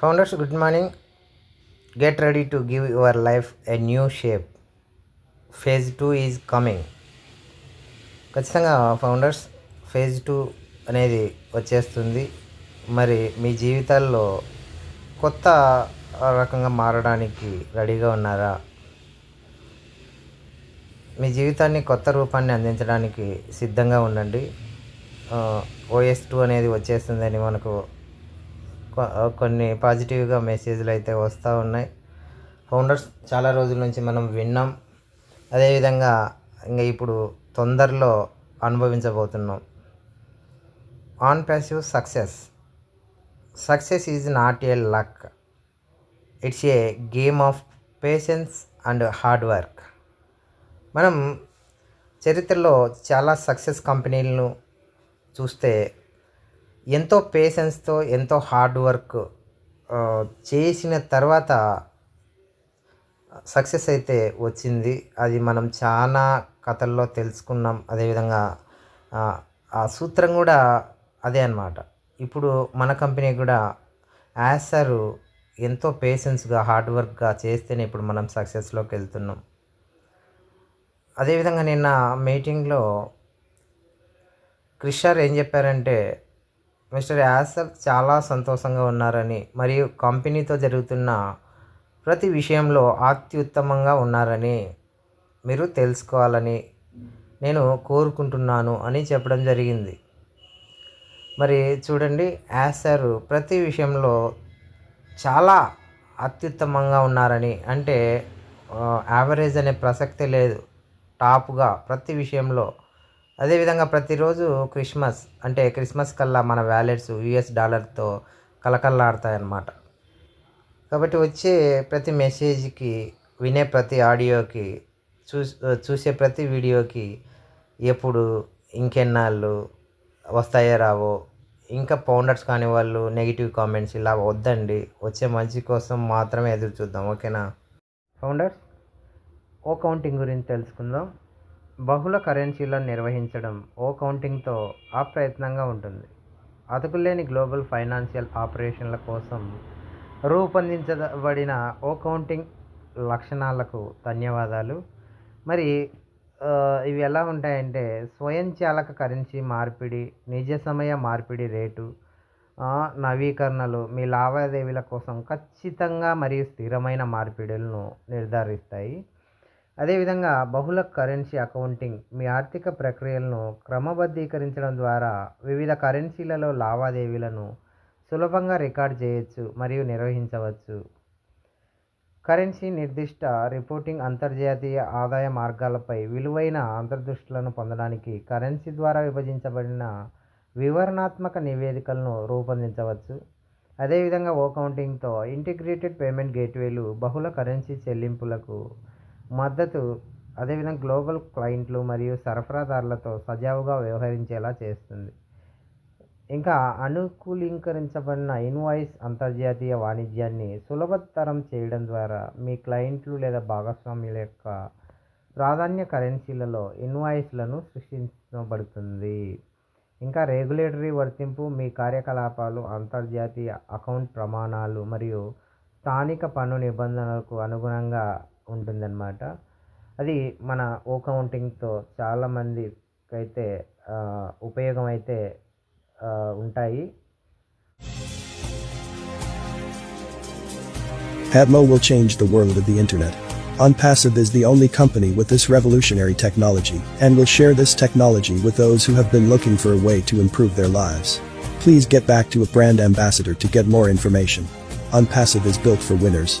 Founders good morning get ready to give your life a new shape phase two is coming ఖచ్చితంగా founders phase two అనేది వచ్చేస్తుంది. మరి మీ జీవితాల్లో కొత్త రకంగా మారడానికి రెడీగా ఉన్నారా? మీ జీవితాన్ని కొత్త రూపాన్ని అందించడానికి సిద్ధంగా ఉండండి. ఓఎస్ టూ అనేది వచ్చేస్తుందని మనకు కొన్ని పాజిటివ్గా మెసేజ్లు అయితే వస్తూ ఉన్నాయి. ఫౌండర్స్ చాలా రోజుల నుంచి మనం విన్నాం. అదేవిధంగా ఇంకా ఇప్పుడు తొందరలో అనుభవించబోతున్నాం. On passive success success is not a luck it's a game of patience and hard work మనం చరిత్రలో చాలా సక్సెస్ కంపెనీలను చూస్తే ఎంతో పేషెన్స్తో ఎంతో హార్డ్ వర్క్ చేసిన తర్వాత సక్సెస్ అయితే వచ్చింది. అది మనం చాలా కథల్లో తెలుసుకున్నాం. అదేవిధంగా ఆ, సూత్రం కూడా అదే అన్నమాట. ఇప్పుడు మన కంపెనీ కూడా యాజ్ సార్ ఎంతో పేషెన్స్గా హార్డ్ వర్క్గా చేస్తేనే ఇప్పుడు మనం సక్సెస్లోకి వెళ్తున్నాం. అదేవిధంగా నిన్న మీటింగ్లో క్రిషర్ ఏం చెప్పారంటే మిస్టర్ యాసర్ చాలా సంతోషంగా ఉన్నారని మరియు కంపెనీతో జరుగుతున్న ప్రతి విషయంలో అత్యుత్తమంగా ఉన్నారని మీరు తెలుసుకోవాలని నేను కోరుకుంటున్నాను అని చెప్పడం జరిగింది. మరి చూడండి యాసర్ ప్రతి విషయంలో చాలా అత్యుత్తమంగా ఉన్నారని అంటే యావరేజ్ అనే ప్రసక్తే లేదు. టాప్గా ప్రతి విషయంలో అదేవిధంగా ప్రతిరోజు క్రిస్మస్ అంటే క్రిస్మస్ కల్లా మన వ్యాలెట్స్ యుఎస్ డాలర్తో కలకల్లాడతాయన్నమాట కాబట్టి వచ్చే ప్రతి మెసేజ్కి వినే ప్రతి ఆడియోకి చూ చూసే ప్రతి వీడియోకి ఎప్పుడు ఇంకెన్నాళ్ళు వస్తాయో రావో ఇంకా పౌండర్స్ కాని వాళ్ళు నెగిటివ్ కామెంట్స్ ఇలా వద్దండి వచ్చే మంచి కోసం మాత్రమే ఎదురు చూద్దాం ఓకేనా? ఫౌండర్స్ ఓ కౌంటింగ్ గురించి తెలుసుకుందాం. బహుళ కరెన్సీలను నిర్వహించడం ఓ కౌంటింగ్తో అప్రయత్నంగా ఉంటుంది. అతుకులేని గ్లోబల్ ఫైనాన్షియల్ ఆపరేషన్ల కోసం రూపొందించబడిన ఓ కౌంటింగ్ లక్షణాలకు ధన్యవాదాలు. మరి ఇవి ఎలా ఉంటాయంటే స్వయంచాలక కరెన్సీ మార్పిడి నిజ సమయ మార్పిడి రేటు నవీకరణలు మీ లావాదేవీల కోసం ఖచ్చితంగా మరియు స్థిరమైన మార్పిడులను నిర్ధారిస్తాయి. అదేవిధంగా బహుళ కరెన్సీ అకౌంటింగ్ మీ ఆర్థిక ప్రక్రియలను క్రమబద్ధీకరించడం ద్వారా వివిధ కరెన్సీలలో లావాదేవీలను సులభంగా రికార్డ్ చేయవచ్చు మరియు నిర్వహించవచ్చు. కరెన్సీ నిర్దిష్ట రిపోర్టింగ్ అంతర్జాతీయ ఆదాయ మార్గాలపై విలువైన అంతర్దృష్టులను పొందడానికి కరెన్సీ ద్వారా విభజించబడిన వివరణాత్మక నివేదికలను రూపొందించవచ్చు. అదేవిధంగా ఓ కౌంటింగ్తో ఇంటిగ్రేటెడ్ పేమెంట్ గేట్వేలు బహుళ కరెన్సీ చెల్లింపులకు మద్దతు అదేవిధంగా గ్లోబల్ క్లయింట్లు మరియు సరఫరాదారులతో సజావుగా వ్యవహరించేలా చేస్తుంది. ఇంకా అనుకూలీకరించబడిన ఇన్వాయిస్ అంతర్జాతీయ వాణిజ్యాన్ని సులభతరం చేయడం ద్వారా మీ క్లయింట్లు లేదా భాగస్వాముల యొక్క ప్రాధాన్య కరెన్సీలలో ఇన్వాయిస్లను సృష్టించబడుతుంది. ఇంకా రెగ్యులేటరీ వర్తింపు మీ కార్యకలాపాలు అంతర్జాతీయ అకౌంట్ ప్రమాణాలు మరియు స్థానిక పన్ను నిబంధనలకు అనుగుణంగా ఉంటుందన్నమాట అది మన ఓ కౌంటింగ్తో చాలామందికి అయితే ఆ, ఉపయోగం అయితే ఆ, ఉంటాయి Atmo will change the world of the internet. OnPassive is the only company with this revolutionary technology and will share this technology with those who have been looking for a way to improve their lives. Please get back to a brand ambassador to get more information. OnPassive is built for winners.